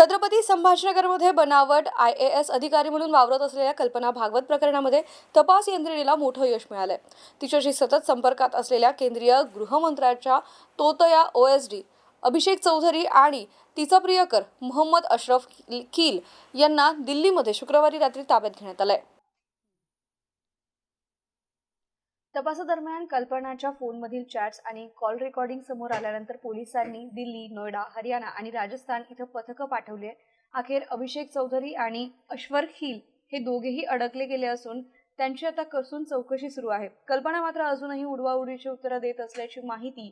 छत्रपती संभाजीनगरमध्ये बनावट I A S अधिकारी म्हणून वावरत असलेल्या कल्पना भागवत प्रकरणामध्ये तपास यंत्रणेला मोठं यश मिळालंय. तिच्याशी सतत संपर्कात असलेल्या केंद्रीय गृहमंत्र्याच्या तोतया O S D Abhishek Chaudhary आणि तिचा प्रियकर मोहम्मद अशरफ खील यांना दिल्लीमध्ये शुक्रवारी रात्री ताब्यात घेण्यात आलंय. तपासादरम्यान कल्पनाच्या फोनमधील चॅट्स आणि कॉल रेकॉर्डिंग समोर आल्यानंतर पोलिसांनी दिल्ली नोएडा हरियाणा आणि राजस्थान इथं पथकं पाठवली अखेर अभिषेक चौधरी आणि अश्वर खिल हे दोघेही अडकले गेले असून त्यांची आता कसून चौकशी सुरू आहे. कल्पना मात्र अजूनही उडवाउडीची उत्तरं देत असल्याची माहिती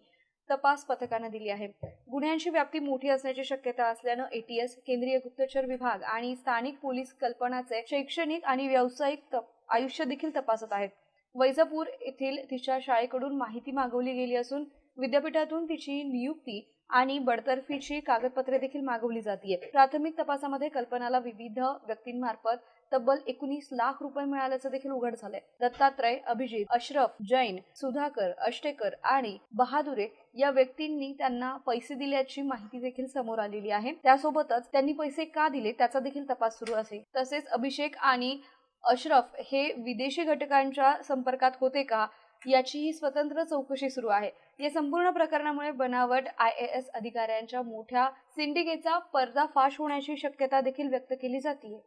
तपास पथकानं दिली आहे. गुन्ह्यांची व्याप्ती मोठी असण्याची शक्यता असल्यानं एटीएस केंद्रीय गुप्तचर विभाग आणि स्थानिक पोलीस कल्पनाचे शैक्षणिक आणि व्यावसायिक तप- आयुष्य देखील तपासत आहेत. वैजापूर येथील तिच्या शाळेकडून माहिती मागवली गेली असून विद्यापीठातून तिची नियुक्ती आणि बडतर्फीची कागदपत्रे देखील मागवली जाते प्राथमिक तपासामध्ये कल्पनाला विविध व्यक्तींमार्फत तब्बल एकोणीस लाख रुपये मिळाल्याचं देखील उघड झालंय. दत्तात्रय अभिजित अशरफ जैन सुधाकर अष्टेकर आणि बहादुरे या व्यक्तींनी त्यांना पैसे दिल्याची माहिती देखील समोर आलेली आहे. त्यासोबतच त्यांनी पैसे का दिले त्याचा देखील तपास सुरू असेल तसेच अभिषेक आणि अशरफ हे विदेशी घटकांच्या संपर्कात होते का? याचीही स्वतंत्र चौकशी सुरू आहे. या संपूर्ण प्रकरणामुळे बनावट आय ए एस अधिकाऱ्यांच्या मोठ्या सिंडिकेटचा पर्दाफाश होण्याची शक्यता देखील व्यक्त केली जाते